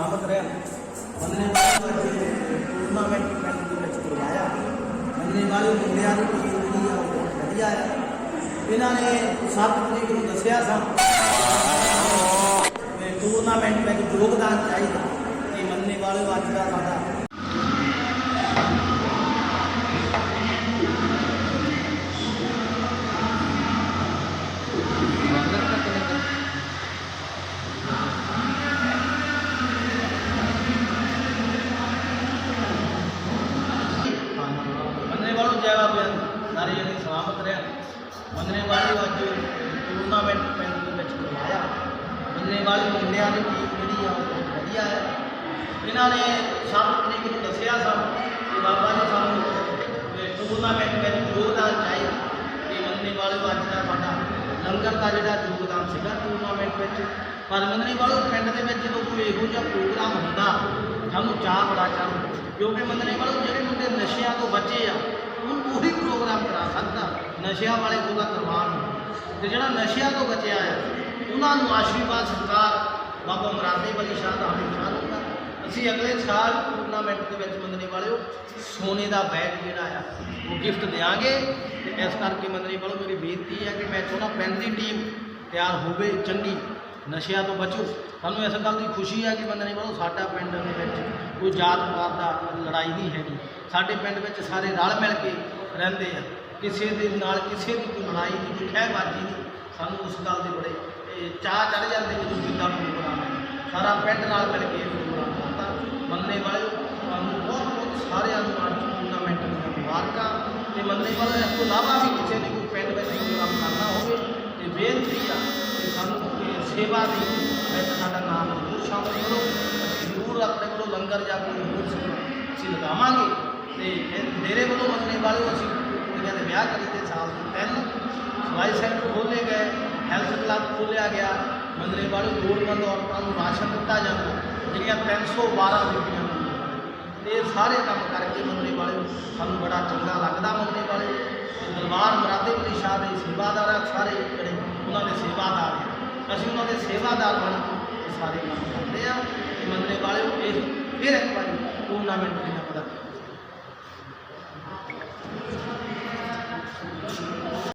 ਸਲਾਮਤ ਰਹਿਣ ਬੰਨੇ ਟੂਰਨਾਮੈਂਟ ਪਿੰਡ ਦੇ ਵਿੱਚ ਕਰਵਾਇਆ ਬੰਨੇ ਵਾਲੇ ਮੁੰਡਿਆਂ ਦੀ ਟੀਮ ਜਿਹੜੀ ਆ, ਉਹ ਵਧੀਆ ਆ। ਇਹਨਾਂ ਨੇ 7 ਤਰੀਕ ਨੂੰ ਦੱਸਿਆ ਸਾਂ ਟੂਰਨਾਮੈਂਟ ਵਿੱਚ ਯੋਗਦਾਨ ਚਾਹੀਦਾ। ਤੇ ਮੰਨੇ ਵਾਲੇ ਅੱਜ ਦਾ ਸਾਡਾ। ਮੰਨਣੇ ਵਾਲੋ ਸਾਰੇ ਜਣੇ ਸਲਾਮਤ ਰਹਿਣ ਮੰਨਣੇ ਵਾਲੇ ਅੱਜ ਟੂਰਨਾਮੈਂਟ ਪਿੰਡ ਦੇ ਵਿੱਚ ਕਰਵਾਇਆ। ਮੰਨਣੇ ਵਾਲੇ ਮੁੰਡਿਆਂ ਦੀ ਟੀਮ ਜਿਹੜੀ ਆ ਉਹ ਬਹੁਤ ਵਧੀਆ ਹੈ। ਇਹਨਾਂ ਨੇ ਸਭ ਤਰੀਕ ਨੂੰ ਦੱਸਿਆ ਸਾਨੂੰ ਕਿ ਬਾਬਾ ਜੀ ਸਾਨੂੰ ਟੂਰਨਾਮੈਂਟ ਵਿੱਚ ਯੋਗਦਾਨ ਚਾਹੀਦਾ ਕਿ ਮੰਨਣੇ ਵਾਲੇ ਅੱਜ ਦਾ ਸਾਡਾ ਲੰਗਰ ਦਾ ਜਿਹੜਾ ਯੋਗਦਾਨ ਸੀਗਾ ਟੂਰਨਾਮੈਂਟ ਵਿੱਚ। ਪਰ ਮੰਨਣੇ ਵਾਲੇ ਪਿੰਡ ਦੇ ਵਿੱਚ ਜਦੋਂ ਕੋਈ ਇਹੋ ਜਿਹਾ ਪ੍ਰੋਗਰਾਮ ਹੁੰਦਾ, ਸਾਨੂੰ ਚਾਹ ਬੜਾ ਚੜ੍ਹਦਾ ਕਿਉਂਕਿ ਮੰਨਣੇ ਵਾਲੇ ਜਿਹੜੇ ਮੁੰਡੇ ਨਸ਼ਿਆਂ ਤੋਂ ਬਚੇ ਆ ਉਹ ਉਹੀ ਪ੍ਰੋਗਰਾਮ ਕਰਾ ਸਕਦਾ, ਨਸ਼ਿਆਂ ਵਾਲੇ ਉਹਦਾ ਕਰਵਾਉਣ ਤੇ ਜਿਹੜਾ ਨਸ਼ਿਆਂ ਤੋਂ ਬਚਿਆ ਆ, ਉਹਨਾਂ ਨੂੰ ਆਸ਼ੀਰਵਾਦ ਸਰਕਾਰ ਬਾਬਾ ਮਰਾਦੇ ਵਾਲੀ ਸ਼ਾਹ ਦਾ ਹਮੇਸ਼ਾ ਦਿੰਦਾ ਅਸੀਂ ਅਗਲੇ ਸਾਲ ਟੂਰਨਾਮੈਂਟ ਦੇ ਵਿੱਚ ਮੰਨਣੇ ਵਾਲਿਓ, ਸੋਨੇ ਦਾ ਬੈਗ ਜਿਹੜਾ ਆ, ਉਹ ਗਿਫਟ ਦੇਾਂਗੇ ਤੇ ਇਸ ਕਰਕੇ ਮੰਨਣੇ ਵਾਲਿਓ, ਮੇਰੀ ਬੇਨਤੀ ਹੈ ਕਿ ਮੈਂ ਚਾਹੁੰਦਾ ਪਿੰਡ ਦੀ ਟੀਮ ਤਿਆਰ ਹੋਵੇ, ਚੰਗੀ ਨਸ਼ਿਆਂ ਤੋਂ ਬਚੋ। ਸਾਨੂੰ ਇਸ ਗੱਲ ਦੀ ਖੁਸ਼ੀ ਹੈ ਕਿ ਮੰਨਣੇ ਬੋਲੋ, ਸਾਡਾ ਪਿੰਡ ਦੇ ਵਿੱਚ ਕੋਈ ਜਾਤ ਪਾਤ ਦਾ ਲੜਾਈ ਨਹੀਂ ਹੈਗੀ। ਸਾਡੇ ਪਿੰਡ ਵਿੱਚ ਸਾਰੇ ਰਲ ਮਿਲ ਕੇ ਰਹਿੰਦੇ ਆ। ਕਿਸੇ ਦੇ ਨਾਲ ਕਿਸੇ ਦੀ ਕੋਈ ਲੜਾਈ ਨਹੀਂ, ਕੋਈ ਖਹਿਬਾਜ਼ੀ ਨਹੀਂ। ਸਾਨੂੰ ਉਸ ਗੱਲ ਦੇ ਬੜੇ, ਇਹ ਚਾਹ ਚੜ ਜਾਂਦੇ ਜਦੋਂ ਜਿੱਦਾਂ ਪ੍ਰੋਗਰਾਮ ਹੈ। ਸਾਰਾ ਪਿੰਡ ਨਾਲ ਮਿਲ ਕੇ ਇਹ ਪ੍ਰੋਗਰਾਮ ਕਰਤਾ ਮੰਨੇ ਵਾਲਿਓ ਤੁਹਾਨੂੰ ਬਹੁਤ ਬਹੁਤ ਸਾਰਿਆਂ ਨੂੰ ਅੱਜ ਟੂਰਨਾਮੈਂਟ ਦੀਆਂ ਮੁਬਾਰਕਾਂ। ਤੇ ਮੰਨੇ ਵਾਲੇ ਇਸ ਤੋਂ ਇਲਾਵਾ ਵੀ ਕਿਸੇ ਨੇ ਕੋਈ ਪਿੰਡ ਵਿੱਚ ਪ੍ਰੋਗਰਾਮ ਕਰਨਾ ਹੋਵੇ, ਤੇ ਬੇਨਤੀ ਆ ਸੇਵਾ ਦੀ। ਵਿੱਚ ਸਾਡਾ ਨਾਮ ਜ਼ਰੂਰ ਸ਼ਾਮਲ ਕਰੋ। ਅਸੀਂ ਜ਼ਰੂਰ ਆਪਣੇ ਕੋਲੋਂ ਲੰਗਰ ਜਾਂ ਕੋਈ ਹੋਰ ਸੇਵਾ ਅਸੀਂ ਲਗਾਵਾਂਗੇ। ਤੇ ਇਹ ਮੇਰੇ ਵੱਲੋਂ ਮੰਨਣੇ ਵਾਲਿਓ ਅਸੀਂ ਕੁੜੀਆਂ ਦੇ ਵਿਆਹ ਕਰੀਦੇ ਸਾਲ ਤੋਂ ਪਹਿਲਾਂ ਸਵਾਈ ਸੈਂਟਰ ਖੋਲ੍ਹੇ ਗਏ, ਹੈਲਥ ਕਲੱਬ ਖੋਲ੍ਹਿਆ ਗਿਆ। ਮੰਦਰੇ ਵਾਲੇ ਲੋੜਵੰਦ ਔਰਤਾਂ ਨੂੰ ਰਾਸ਼ਨ ਦਿੱਤਾ ਜਾਂਦਾ। ਜਿਹੜੀਆਂ 312 ਬੀਬੀਆਂ ਨੂੰ ਤੇ ਇਹ ਸਾਰੇ ਕੰਮ ਕਰਕੇ ਮੰਦਰੇ ਵਾਲੇ ਸਾਨੂੰ ਬੜਾ ਚੰਗਾ ਲੱਗਦਾ ਮੰਦਰੇ ਵਾਲੇ। ਦਰਬਾਰ ਮਰਾਦੇ ਵਾਲੀ ਸ਼ਾਹ ਦੇ ਸੇਵਾਦਾਰ ਸਾਰੇ ਜਿਹੜੇ, ਉਹਨਾਂ ਦੇ ਸੇਵਾਦਾਰ ਆ। ਅਸੀਂ ਉਹਨਾਂ ਦੇ ਸੇਵਾਦਾਰ ਬਣ ਕੇ ਇਹ ਸਾਰੇ ਕੰਮ ਕਰਦੇ ਆ ਤੇ ਮੰਦਰੇ ਵਾਲਿਓ ਇਹ ਫਿਰ ਇੱਕ ਵਾਰੀ ਟੂਰਨਾਮੈਂਟ ਦੀਆਂ ਪਤਾ